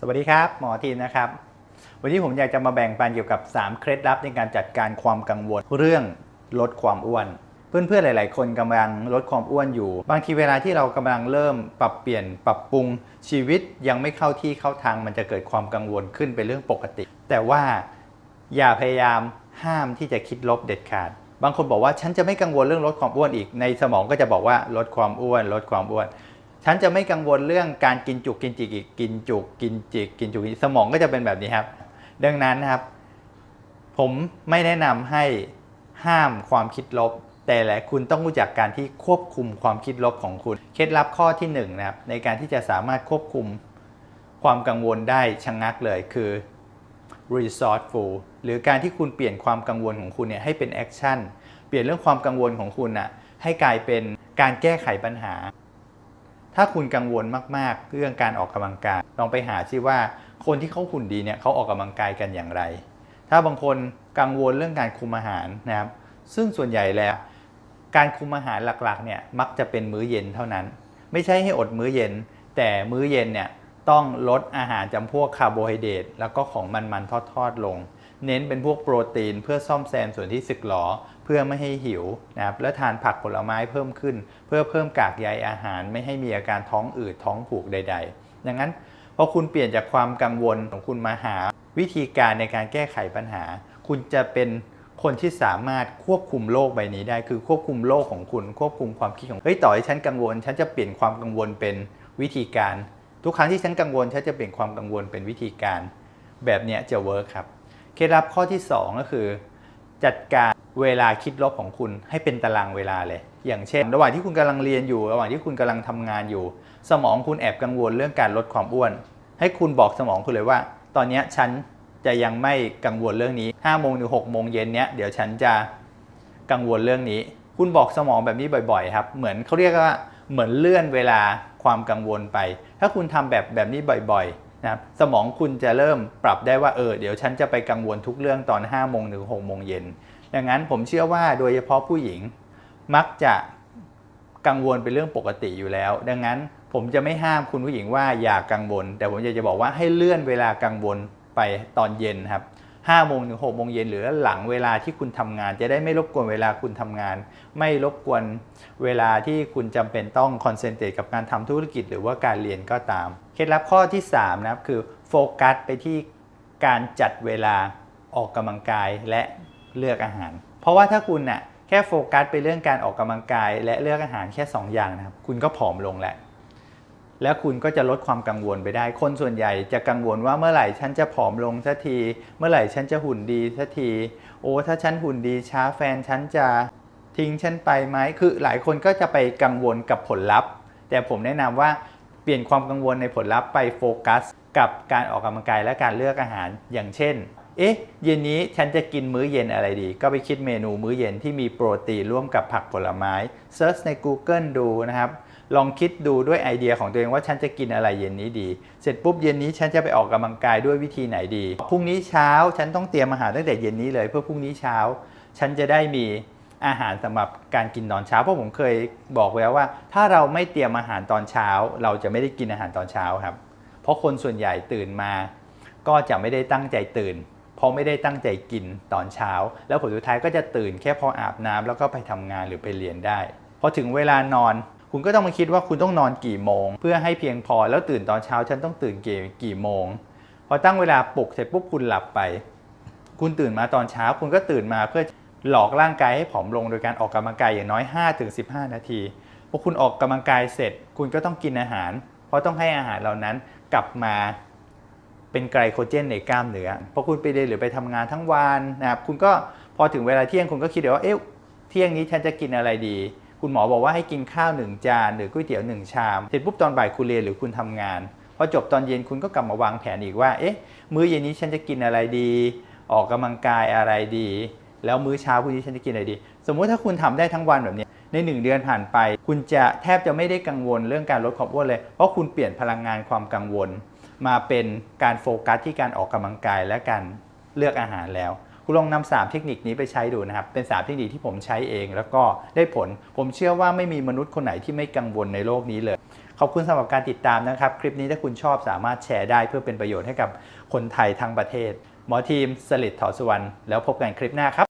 สวัสดีครับ หมอทีนนะครับ วันนี้ผมอยากจะมาแบ่งปันเกี่ยวกับ 3 เคล็ดลับในการจัดการความกังวลเรื่องลดความอ้วน เพื่อนๆหลาย ๆ คนกำลังลดความอ้วนอยู่ บางทีเวลาที่เรากำลังเริ่มปรับเปลี่ยนปรับปรุงชีวิตยังไม่เข้าที่เข้าทางมันจะเกิดความกังวลขึ้นเป็นเรื่องปกติ แต่ว่าอย่าพยายามห้ามที่จะคิดลบเด็ดขาด บางคนบอกว่าฉันจะไม่กังวลเรื่องลดความอ้วนอีกในสมองก็จะบอกว่าลดความอ้วน ลดความอ้วน ฉันจะไม่กังวลเรื่องการกินจุกกินจิกกินจุกกินจิกกินจุกกินสมองก็จะเป็นแบบนี้ครับ ดังนั้นนะครับ ผมไม่แนะนำให้ห้ามความคิดลบ แต่แหละคุณต้องรู้จักการที่ควบคุมความคิดลบของคุณ เคล็ดลับข้อที่หนึ่งนะครับในการที่จะสามารถควบคุมความกังวลได้ชะงงักเลยคือ resourceful หรือการที่คุณเปลี่ยนความกังวลของคุณเนี่ยให้เป็นแอคชั่นเปลี่ยนเรื่องความกังวลของคุณน่ะให้กลายเป็นการแก้ไขปัญหา ถ้าคุณกังวลมากๆ เรื่องการออกกำลังกาย ลองไปหาซิว่าคนที่เขาหุ่นดีเนี่ยเขาออกกำลังกายกันอย่างไร ถ้าบางคนกังวลเรื่องการคุมอาหารนะครับ ซึ่งส่วนใหญ่แล้ว การคุมอาหารหลักๆเนี่ยมักจะเป็นมื้อเย็นเท่านั้น ไม่ใช่ให้อดมื้อเย็น แต่มื้อเย็นเนี่ยต้องลดอาหารจำพวกคาร์โบไฮเดรตแล้วก็ของมันๆทอดๆลง เน้นเป็นพวกโปรตีน เพื่อซ่อมแซมส่วนที่สึกหรอเพื่อไม่ให้หิวนะครับและทานผักผลไม้เพิ่มขึ้น เพื่อเพิ่มกากใยอาหาร ไม่ให้มีอาการท้องอืดท้องผูกใด ๆ ดังนั้นพอคุณเปลี่ยนจากความกังวลของคุณมาหา วิธีการในการแก้ไขปัญหา คุณจะเป็นคนที่สามารถควบคุมโลกใบนี้ได้ คือควบคุมโลกของคุณ ควบคุมความคิดของเฮ้ยต่อให้ฉันกังวล ฉันจะเปลี่ยนความกังวลเป็นวิธีการ ทุกครั้งที่ฉันกังวลฉันจะเปลี่ยนความกังวลเป็นวิธีการ แบบเนี้ยจะเวิร์คครับ เคล็ดลับข้อที่ 2 ก็คือ จัดการเวลาคิดลบของคุณให้เป็นตารางเวลาเลย อย่างเช่น ระหว่างที่คุณกำลังเรียนอยู่ ระหว่างที่คุณกำลังทำงานอยู่ สมองคุณแอบกังวลเรื่องการลดความอ้วน ให้คุณบอกสมองคุณเลยว่า ตอนนี้ฉันจะยังไม่กังวลเรื่องนี้5โมงถึง6โมงเย็นเนี้ยเดี๋ยวฉันจะกังวลเรื่องนี้ คุณบอกสมองแบบนี้บ่อยๆ ครับ เหมือนเขาเรียกว่าเหมือนเลื่อนเวลาความกังวลไป ถ้าคุณทำแบบแบบนี้บ่อยๆ นะครับสมองคุณจะเริ่มปรับได้ว่าเออเดี๋ยวฉันจะไปกังวลทุกเรื่องตอน5โมงถึง6โมงเย็นดังนั้นผมเชื่อว่าโดยเฉพาะผู้หญิงมักจะกังวลเป็นเรื่องปกติอยู่แล้ว ดังนั้นผมจะไม่ห้ามคุณผู้หญิงว่าอย่ากังวล แต่ผมอยากจะบอกว่าให้เลื่อนเวลากังวลไปตอนเย็นครับ 5โมงถึง6โมงเย็นหรือหลังเวลาที่คุณทำงาน จะได้ไม่รบกวนเวลาคุณทำงาน ไม่รบกวนเวลาที่คุณจำเป็นต้องคอนเซนเทรตกับการทำธุรกิจหรือว่าการเรียนก็ตาม เคล็ดลับข้อที่3นะครับคือโฟกัสไปที่การจัดเวลาออกกำลังกายและเลือกอาหาร เพราะว่าถ้าคุณน่ะแค่โฟกัสไปเรื่องการออกกำลังกาย และเลือกอาหารแค่ 2 อย่างนะครับ คุณก็ผอมลงแหละ แล้วคุณก็จะลดความกังวลไปได้ คนส่วนใหญ่จะกังวลว่าเมื่อไหร่ฉันจะผอมลงสักที เมื่อไหร่ฉันจะหุ่นดีสักที โอ้ถ้าฉันหุ่นดีช้าแฟนฉันจะทิ้งฉันไปไหม คือหลายคนก็จะไปกังวลกับผลลัพธ์ แต่ผมแนะนำว่าเปลี่ยนความกังวลในผลลัพธ์ไปโฟกัส กับการออกกำลังกายและการเลือกอาหาร อย่างเช่น เอ๊ะ เย็นนี้ฉันจะกินมื้อเย็นอะไรดี ก็ไปคิดเมนูมื้อเย็นที่มีโปรตีนร่วมกับผักผลไม้เซิร์ชใน Google ดูนะครับ ลองคิดดูด้วยไอเดียของตัวเองว่าฉันจะกินอะไรเย็นนี้ดี เสร็จปุ๊บเย็นนี้ฉันจะไปออกกำลังกายด้วยวิธีไหนดี พรุ่งนี้เช้าฉันต้องเตรียมอาหารตั้งแต่เย็นนี้เลยเพื่อพรุ่งนี้เช้า ฉันจะได้มีอาหารสำหรับการกินตอนเช้าเพราะผมเคยบอกไว้แล้วว่า ถ้าเราไม่เตรียมอาหารตอนเช้า เราจะไม่ได้กินอาหารตอนเช้าครับ เพราะคนส่วนใหญ่ตื่นมา ก็จะไม่ได้ตั้งใจตื่นเพราะไม่ได้ตั้งใจกินตอนเช้า แล้วผลสุดท้ายก็จะตื่นแค่พออาบน้ำแล้วก็ไปทำงานหรือไปเรียนได้พอถึงเวลานอน คุณก็ต้องมาคิดว่าคุณต้องนอนกี่โมง เพื่อให้เพียงพอแล้วตื่นตอนเช้าฉันต้องตื่นกี่กี่โมงพอตั้งเวลาปลุกเสร็จปุ๊บคุณหลับไป คุณตื่นมาตอนเช้า คุณก็ตื่นมาเพื่อหลอกร่างกายให้ผอมลงโดยการออกกำลังกายอย่างน้อย 5-15 นาทีพอคุณออกกำลังกายเสร็จ คุณก็ต้องกินอาหาร เพราะต้องให้อาหารเหล่านั้นกลับมาเป็นไกลโคเจนในกล้ามเนื้อพอคุณไปเรียนหรือไปทำงานทั้งวันนะครับคุณก็พอถึงเวลาเที่ยงคุณก็คิดเดี๋ยวว่าเอ๊ะเที่ยงนี้ฉันจะกินอะไรดี คุณหมอบอกว่าให้กินข้าวหนึ่งจาน หรือก๋วยเตี๋ยวหนึ่งชามเสร็จปุ๊บตอนบ่ายคุณเรียนหรือคุณทำงานพอจบตอนเย็นคุณก็กลับมาวางแผนอีกว่า เอ๊ะ มื้อเย็นนี้ฉันจะกินอะไรดี ออกกำลังกายอะไรดี แล้วมื้อเช้าพรุ่งนี้ฉันจะกินอะไรดี สมมุติถ้าคุณทำได้ทั้งวันแบบนี้ในหนึ่งเดือนผ่านไป คุณจะแทบจะไม่ได้กังวลเรื่องการลดความอ้วนเลย เพราะคุณเปลี่ยนพลังงานความกังวล มาเป็นการโฟกัสที่การออกกำลังกายและการเลือกอาหารแล้ว คุณลองนำสามเทคนิคนี้ไปใช้ดูนะครับ เป็นสามเทคนิคที่ผมใช้เอง แล้วก็ได้ผล ผมเชื่อว่าไม่มีมนุษย์คนไหนที่ไม่กังวลในโลกนี้เลย ขอบคุณสำหรับการติดตามนะครับ คลิปนี้ถ้าคุณชอบสามารถแชร์ได้เพื่อเป็นประโยชน์ให้กับคนไทยทั้งประเทศ หมอทีมสลิดถอสุวรรณแล้วพบกันคลิปหน้าครับ